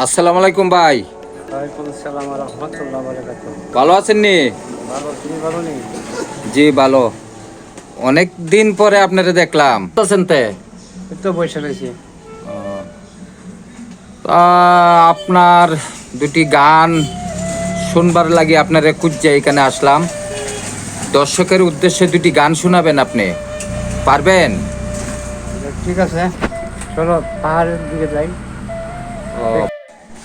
আসসালামু আলাইকুম ভাই। ভালো আছেন নি? জি ভালো। অনেক দিন পরে আপনারা দেখলাম। আছেন তে? তো বসে রয়েছি। আপনার দুটি গান শুনবার লাগে আপনার কুজ্জা এখানে আসলাম। দর্শকের উদ্দেশ্যে দুটি গান শোনাবেন আপনি। পারবেন? ঠিক আছে চলো পাহাড়ের দিকে যাই।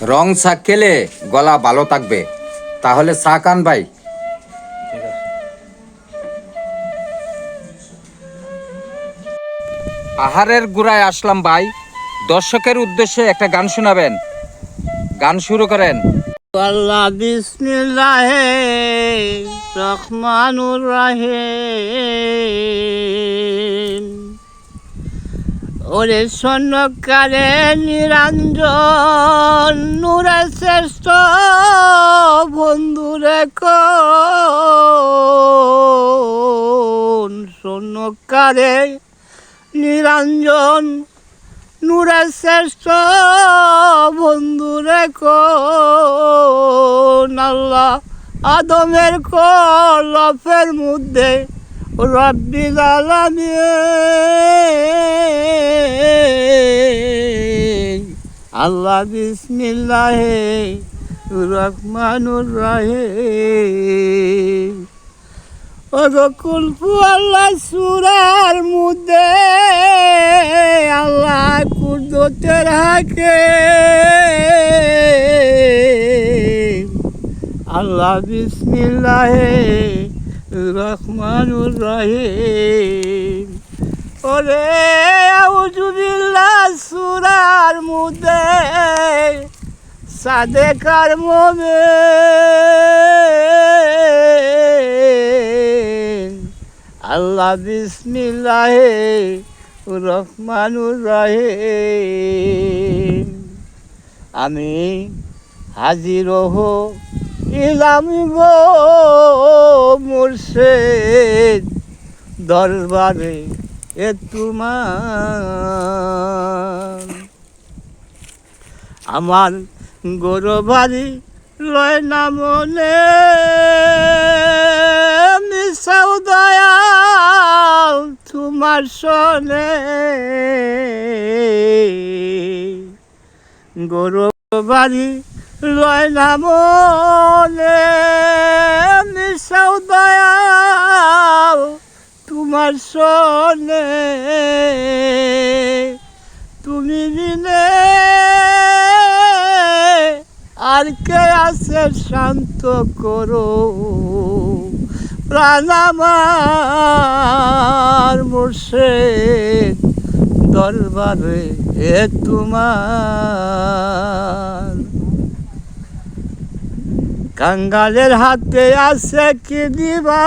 রং চা খেলে গলা ভালো থাকবে। তাহলে চা কান ভাই। পাহাড়ের গুড়ায় আসলাম ভাই। দর্শকের উদ্দেশ্যে একটা গান শোনাবেন। গান শুরু করেন। আল্লাহ বিসমিল্লাহ, রহমানুর রাহিম ওরে স্বর্ণকারে নিরঞ্জন, নূরে শ্রেষ্ঠ বন্ধুরে স্বর্ণকারে নিরঞ্জন, নূরে শ্রেষ্ঠ বন্ধুরে কোন? আল্লাহ আদমের কলফের মধ্যে রব্বিল আলামিন আল্লাহ বিসমিল্লাহ রহমানুর রাহিম। অদকুলপু আল্লাহ সুরার মধ্যে আল্লাহ কুদতের হাকে। আল্লাহ বিসমিল্লাহ রহমানুর রহিম। ওরে আউজুবিল্লাহ সুরার মধ্যে সাদেকার মোমে আল্লাহ বিসমিল্লাহ রহমানুর রহিম। আমি হাজির হো ইলাম মুর্শেদ দরবারে এ তোমার। আমার গৌরবারি লয় না মনে দয়াল তোমার সনে গৌরবারি লয় না মনে মিশাও দয়াল তোমার সনে তুমি বিনে আর কে আছে শান্ত করো। প্রাণ আমার মুর্শেদ দরবারে তোমার। কাঙ্গালের হাতে আছে কি দিবা?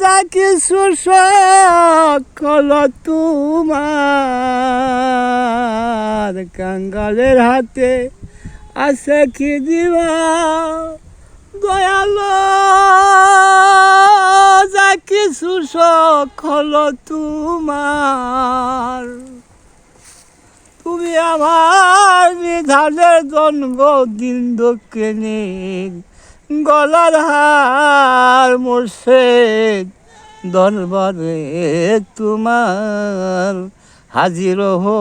যা কিছু সকল তোমার। কাঙ্গালের হাতে আছে কি দিবা? দয়ালো, যা কিছু সকল তোমার। তুমি আমার নিধানের জন্ম দিন দক্ষিণে, গলার হার মোর্শেদ দরবারে তোমার হাজির হো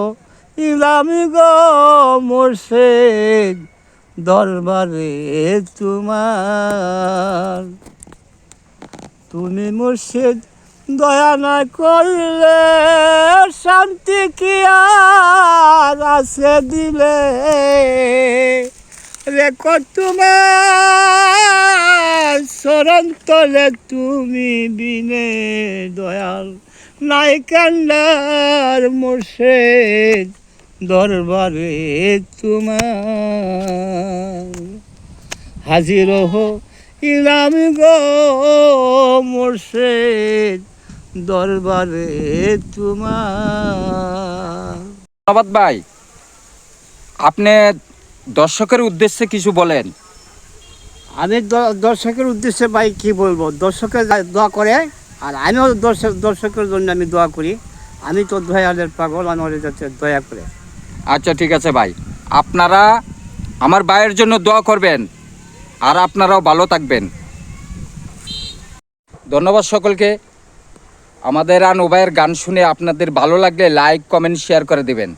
ইলামি গো মোর্শেদ দরবারে তোমার। তুমি মুর্শিদ দয়া না করলে শান্তি কি আর আছে দিলে? রেখো তোমার শরণ তলে তুমি বিনে দয়াল নাই কান্ডার মুর্শিদ দরবারে তোমার। হাজির হো ইলাম গো মুর্শিদ দরবারে তোমার। ধন্যবাদ ভাই। আপনি দর্শকের উদ্দেশ্যে কিছু বলেন। আমি দর্শকের উদ্দেশ্যে ভাই কি বলব? দর্শকের দোয়া করে আর আমিও দর্শক দর্শকের জন্য আমি দোয়া করি। আমি তো দয়ালের পাগল আমার যাতে দয়া করে। আচ্ছা ঠিক আছে ভাই। আপনারা আমার ভাইয়ের জন্য দোয়া করবেন আর আপনারাও ভালো থাকবেন। ধন্যবাদ সকলকে। আমাদের আন ওবায়ের গান শুনে আপনাদের ভালো লাগলে লাইক কমেন্ট শেয়ার করে দিবেন।